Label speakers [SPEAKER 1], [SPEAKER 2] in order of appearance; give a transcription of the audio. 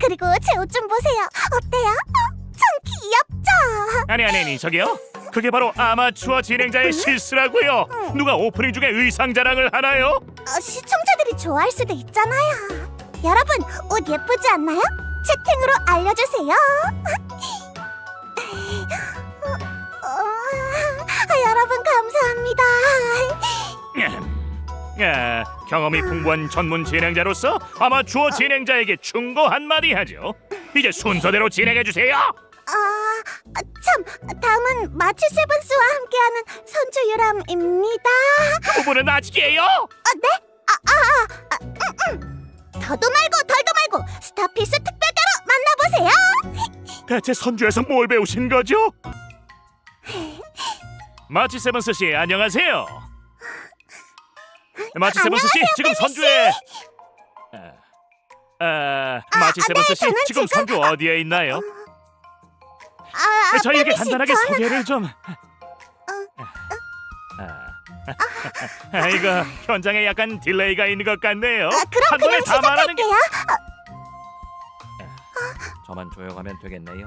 [SPEAKER 1] 그리고 제 옷 좀 보세요. 어때요? 어, 참 귀엽죠?
[SPEAKER 2] 아니 아니 아니 저기요. 그게 바로 아마추어 진행자의 실수라고요. 누가 오프닝 중에 의상 자랑을 하나요?
[SPEAKER 1] 어, 시청자들이 좋아할 수도 있잖아요. 여러분, 옷 예쁘지 않나요? 채팅으로 알려주세요. 어, 어, 아, 여러분 감사합니다.
[SPEAKER 2] 야, 경험이 풍부한 전문 진행자로서 아마추어 진행자에게 충고 한마디 하죠. 이제 순서대로 진행해 주세요.
[SPEAKER 1] 아, 아, 참, 다음은 마치 세븐스와 함께하는 선주 유람입니다.
[SPEAKER 2] 부부는 아직이에요.
[SPEAKER 1] 아, 네? 아, 아, 아, 아, 음, 음. 더도 말고 덜도 말고 스타필스 특별가로 만나보세요.
[SPEAKER 2] 대체 선주에서 뭘 배우신 거죠? 마치 세븐스 씨 안녕하세요. 마치 세븐스 씨 지금 선주에 아, 아, 마치
[SPEAKER 1] 아,
[SPEAKER 2] 세븐스
[SPEAKER 1] 네,
[SPEAKER 2] 씨
[SPEAKER 1] 저는
[SPEAKER 2] 지금
[SPEAKER 1] 지금-
[SPEAKER 2] 선주 어디에 있나요?
[SPEAKER 1] 아, 아,
[SPEAKER 2] 저희에게
[SPEAKER 1] 씨,
[SPEAKER 2] 간단하게
[SPEAKER 1] 저는-
[SPEAKER 2] 소개를 좀. 아, 이거 현장에 약간 딜레이가 있는 것 같네요.
[SPEAKER 1] 아, 그럼
[SPEAKER 2] 한 번에
[SPEAKER 1] 그냥
[SPEAKER 2] 다 말하는 게
[SPEAKER 1] 시작할게요.
[SPEAKER 2] 저만 조용하면 되겠네요.